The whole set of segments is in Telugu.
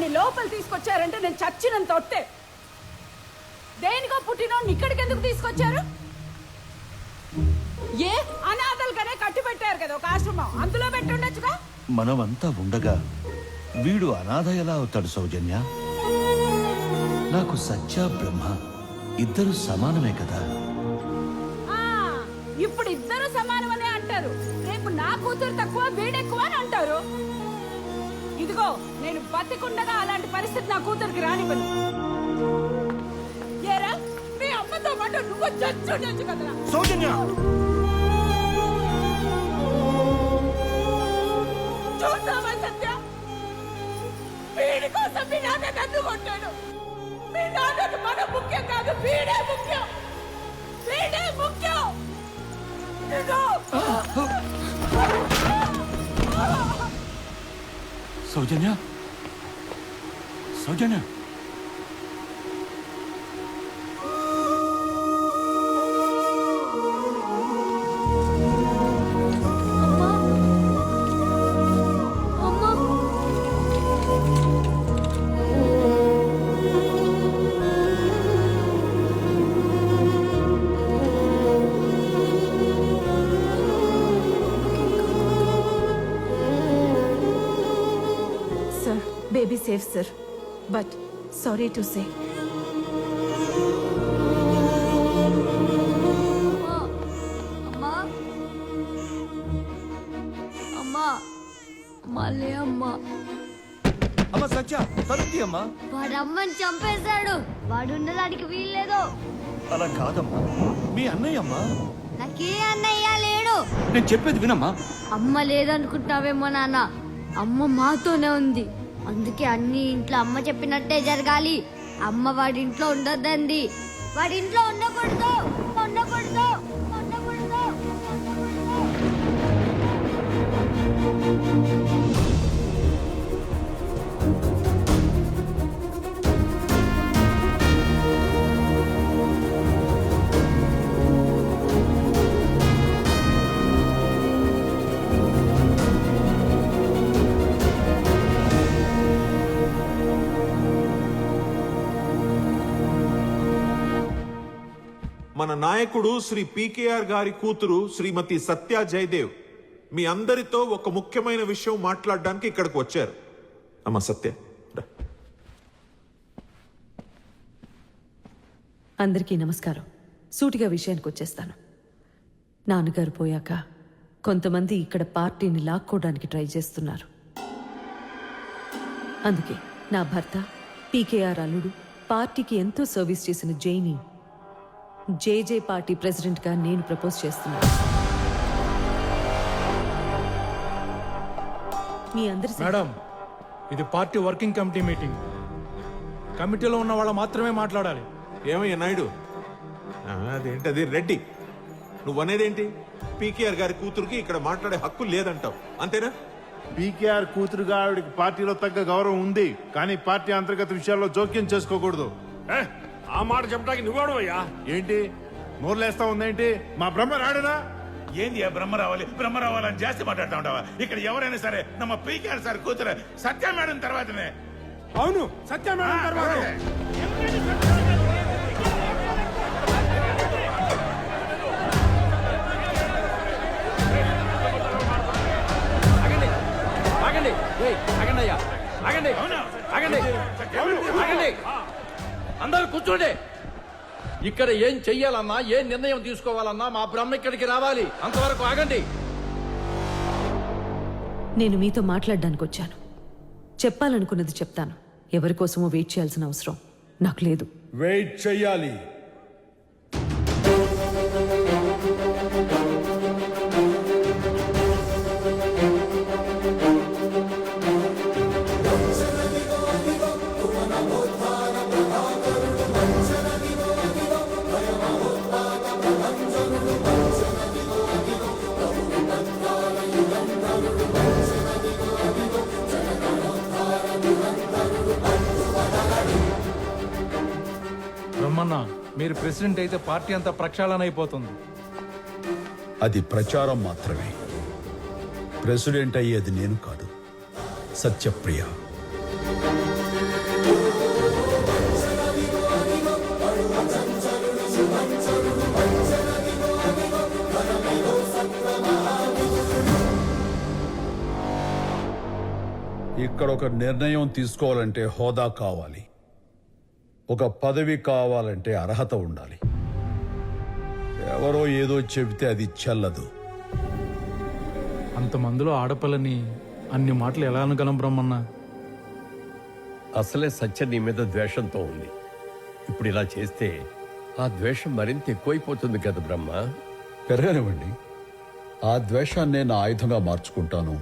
వాడిని లోపల తీసుకొచ్చారంటే నేను చచ్చినంత ఒట్టే. దేనికో పుట్టినోడిని ఇక్కడికి ఎందుకు తీసుకొచ్చారు? ఏ? అనాథలుగానే కట్టి పెట్టారు కదా ఒక ఆశ్రమం. అందులో పెట్టుండొచ్చుగా మనమంతా ఉండగా వీడు అనాథ ఎలా అవుతాడు సౌజన్య? నాకు సత్య బ్రహ్మ ఇద్దరు సమానమే కదా? ఆ, ఇప్పుడు ఇద్దరు సమానమనే అంటారు. రేపు నా కూతురు తక్కువ వీడెక్కువ? ఇదిగో నేను బతికుండగా అలాంటి పరిస్థితి నా కూతురికి రానివ్వను. ఏరా మీ అమ్మతో పాటు నువ్వు చచ్చుండొచ్చు కదరా. సౌజన్య! చూసావా సత్య? వీడి కోసం మీ నాన్న నన్ను కొట్టాడు. మీ నాన్నకు మన ముఖ్యం కాదు వీడే ముఖ్యం. వీడే ముఖ్యం. ఇదిగో. సౌజన్య సౌజన్య Sir, baby safe, sir. But sorry to say. అమ్మా. అమ్మా మళ్ళీ అమ్మా. అమ్మ సత్య తలుపుతి అమ్మా వాడు అమ్మని చంపేశాడు. వాడు ఉండడానికి వీల్లేదు. అలా కాదమ్మా. మీ అన్నయ్య అమ్మా నాకే అన్నయ్య లేడు. నేను చెప్పేది వినమ్మా. అమ్మ లేదనుకుంటావేమో నాన్న. అమ్మ మాతోనే ఉంది. అందుకే అన్ని ఇంట్లో అమ్మ చెప్పినట్టే జరగాలి. అమ్మ వాడింట్లో ఉండొద్దండి. వాడింట్లో ఉండకూడదు. మన నాయకుడు శ్రీ పీకేఆర్ గారి కూతురు శ్రీమతి సత్య జయదేవ్ మీ అందరితో ఒక ముఖ్యమైన విషయం మాట్లాడడానికి ఇక్కడికి వచ్చారు. అమ్మ సత్య అందరికీ నమస్కారం. సూటిగా విషయానికి వచ్చేస్తాను. నాన్నగారు పోయాక కొంతమంది ఇక్కడ పార్టీని లాక్కోవడానికి ట్రై చేస్తున్నారు. అందుకే నా భర్త పీకేఆర్ అల్లుడు పార్టీకి ఎంతో సర్వీస్ చేసిన జైని జేజే పార్టీ ప్రెసిడెంట్గా నేను ప్రపోజ్ చేస్తున్నాను. మీ అందరి సహ- మేడం ఇది పార్టీ వర్కింగ్ కమిటీ మీటింగ్. కమిటీలో ఉన్న వాళ్ళు మాత్రమే మాట్లాడాలి. ఏమయ్యా నాయుడు? ఆ, అదేంటది రెడ్డి. నువ్వు అనేదేంటి పీకేఆర్ గారి కూతురుకి ఇక్కడ మాట్లాడే హక్కు లేదంటావు. అంతేనా? పీకేఆర్ కూతురుగా ఆవిడకి పార్టీలో తగ్గ గౌరవం ఉంది కానీ పార్టీ అంతర్గత విషయాల్లో జోక్యం చేసుకోకూడదు. ఏ, ఆ మాట చెప్పడానికి నువ్వెవడవయ్యా? ఏంటి? నోర్లేస్తా ఉందేంటి? మా బ్రహ్మ రాడనా? ఏంది ఆ బ్రహ్మ రావాలి? బ్రహ్మ రావాలని జాస్తి మాట్లాడుతూ ఉంటావా? ఇక్కడ ఎవరైనా సరే నమ్మ పీకేఆర్ సార్ కూతురు. సత్య మేడం తర్వాతనే. అవును సత్య మేడం తర్వాత. ఆగండి. ఏయ్, ఆగండి అయ్యా. ఆగండి. ఆగండి. ఆగండి. అందరూ కూర్చోండి. ఇక్కడ ఏం చెయ్యాలన్నా ఏం నిర్ణయం తీసుకోవాలన్నా మా బ్రహ్మ ఇక్కడికి రావాలి. అంతవరకు ఆగండి. నేను మీతో మాట్లాడడానికి వచ్చాను. చెప్పాలనుకున్నది చెప్తాను. ఎవరి కోసమో వెయిట్ చేయాల్సిన అవసరం నాకు లేదు. వెయిట్ చెయ్యాలి. ఏమన్నా మీరు ప్రెసిడెంట్ అయితే పార్టీ అంతా ప్రక్షాళన అయిపోతుంది. అది ప్రచారం మాత్రమే. ప్రెసిడెంట్ అయ్యేది నేను కాదు. సత్యప్రియ. ఇక్కడ ఒక నిర్ణయం తీసుకోవాలంటే హోదా కావాలి. ఒక పదవి కావాలంటే అర్హత ఉండాలి. ఎవరో ఏదో చెబితే అది చెల్లదు. అంతమందిలో ఆడపిల్లని అన్ని మాటలు ఎలా అనగలం బ్రహ్మన్న? అసలే సత్య నీ మీద ద్వేషంతో ఉంది. ఇప్పుడు ఇలా చేస్తే ఆ ద్వేషం మరింత ఎక్కువైపోతుంది కదా బ్రహ్మ? పెరగనివ్వండి. ఆ ద్వేషాన్నే నా ఆయుధంగా మార్చుకుంటాను.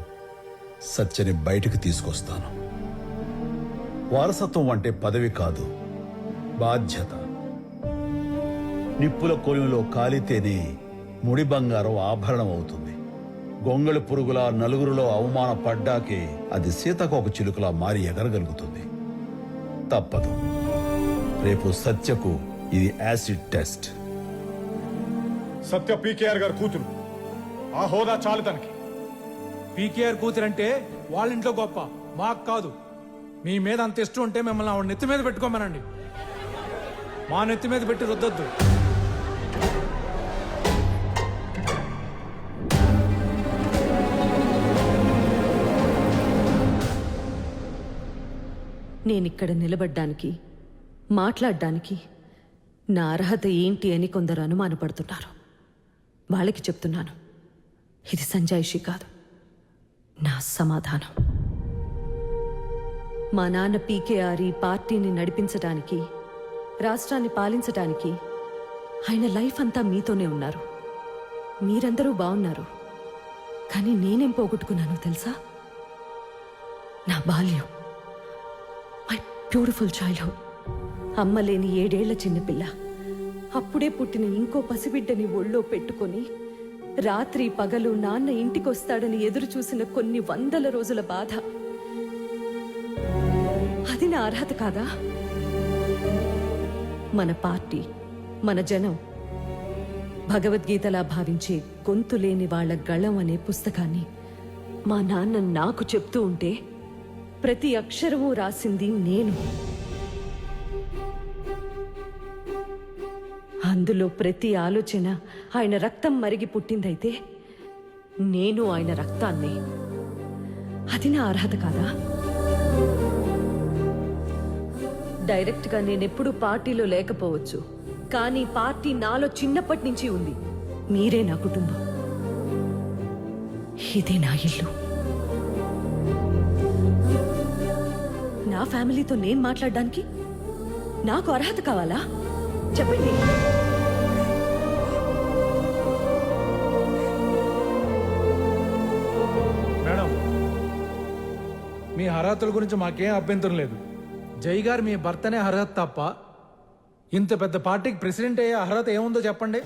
సత్యని బయటికి తీసుకొస్తాను. వారసత్వం అంటే పదవి కాదు. బాధ్యత. నిప్పుల కొలువులో కాలితేనే ముడి బంగారం ఆభరణం అవుతుంది గొంగళి పురుగుల నలుగురిలో అవమానపడ్డాకే అది సీతకోక చిలుకలా మారి ఎగరగలుగుతుంది. తప్పదు. రేపు సత్యకు ఇది యాసిడ్ టెస్ట్. సత్య పీకేఆర్ గారు కూతురు. ఆ హోదా చాలు తనకి. పీకేఆర్ కూతురు అంటే వాళ్ళ ఇంట్లో గొప్ప. మాకు కాదు. మీ మీద అంత ఇష్టం ఉంటే మిమ్మల్ని ఆవిడ నెత్తి మీద పెట్టుకోమనండి. మా నెత్తి మీద పెట్టి రుద్దద్దు. నేనిక్కడ నిలబడ్డానికి మాట్లాడడానికి నా అర్హత ఏంటి అని కొందరు అనుమానపడుతున్నారు. వాళ్ళకి చెప్తున్నాను. ఇది సంజాయిషి కాదు. నా సమాధానం. మా నాన్న పీకేఆర్ ఈ పార్టీని నడిపించడానికి రాష్ట్రాన్ని పాలించటానికి ఆయన లైఫ్ అంతా మీతోనే ఉన్నారు. మీరందరూ బాగున్నారు కానీ నేనేం పోగొట్టుకున్నాను తెలుసా? నా బాల్యం. మై బ్యూటిఫుల్ చైల్డ్హుడ్ అమ్మ లేని ఏడేళ్ళ చిన్నపిల్ల అప్పుడే పుట్టిన ఇంకో పసిబిడ్డని ఒళ్ళో పెట్టుకొని రాత్రి పగలు నాన్న ఇంటికొస్తాడని ఎదురు చూసిన కొన్ని వందల రోజుల బాధ. అది నా అర్హత కాదా? మన పార్టీ మన జనం. భగవద్గీతలా భావించే గొంతు లేని వాళ్ళ గళం అనే పుస్తకాన్ని మా నాన్న నాకు చెప్తూ ఉంటే ప్రతి అక్షరము రాసింది నేను. అందులో ప్రతి ఆలోచన ఆయన రక్తం మరిగి పుట్టిందైతే నేను ఆయన రక్తాన్ని. అది నా అర్హత కాదా? డైరెక్ట్గా నేనెప్పుడు పార్టీలో లేకపోవచ్చు. కానీ పార్టీ నాలో చిన్నప్పటి నుంచి ఉంది. మీరే నా కుటుంబం. ఇదే నా ఇల్లు. నా ఫ్యామిలీతో నేను మాట్లాడడానికి నాకు అర్హత కావాలా? చెప్పండి. మీ అర్హతల గురించి మాకేం అభ్యంతరం లేదు. జై గారు మీ భర్తనే అర్హత తప్ప ఇంత పెద్ద పార్టీకి ప్రెసిడెంట్ అయ్యే అర్హత ఏముందో చెప్పండి?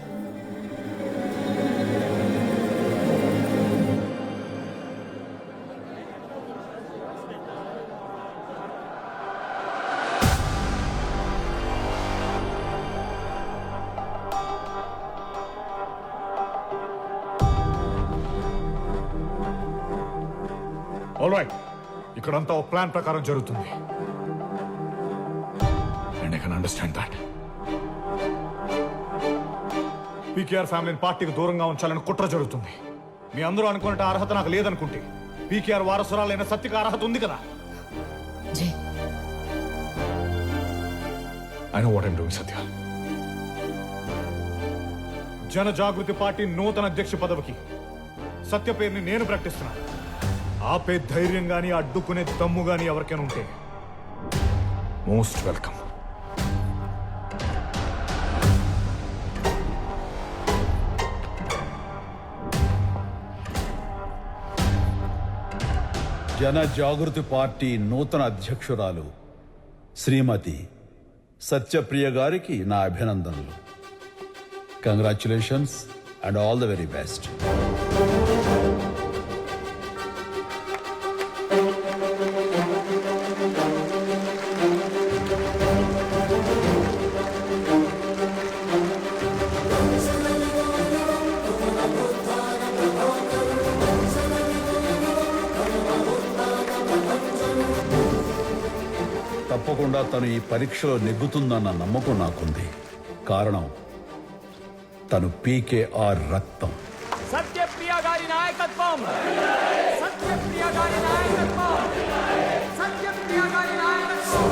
ఆల్ రైట్ ఇక్కడంతా ఒక ప్లాన్ ప్రకారం జరుగుతుంది. And I can understand that PKR ఫ్యామిలీని పార్టీకి దూరంగా ఉంచాలని కుట్ర జరుగుతుంది. మీ అందరూ అనుకున్నట్టు అర్హత నాకు లేదనుకుంటే పీకేఆర్ వారసురాలైన సత్యకి అర్హత ఉంది కదా? జై. I know what I'm doing Satya Jana Jagruti party నూతన అధ్యక్ష పదవికి సత్య పేరుని నేను ప్రకటిస్తున్నాను. ఆపే ధైర్యం గాని అడ్డుకునే దమ్ము గాని ఎవరికైనా ఉంటే మోస్ట్ వెల్కమ్ జన జాగృతి పార్టీ నూతన అధ్యక్షురాలు శ్రీమతి సత్యప్రియ గారికి నా అభినందనలు. Congratulations and all the very best తను ఈ పరీక్షలో నెగ్గుతుందన్న నమ్మకం నాకుంది. కారణం తను పీకేఆర్ రక్తం. సత్యప్రియ గారి నాయకత్వం! సత్యప్రియ గారి నాయకత్వం! సత్యప్రియ గారి నాయకత్వం!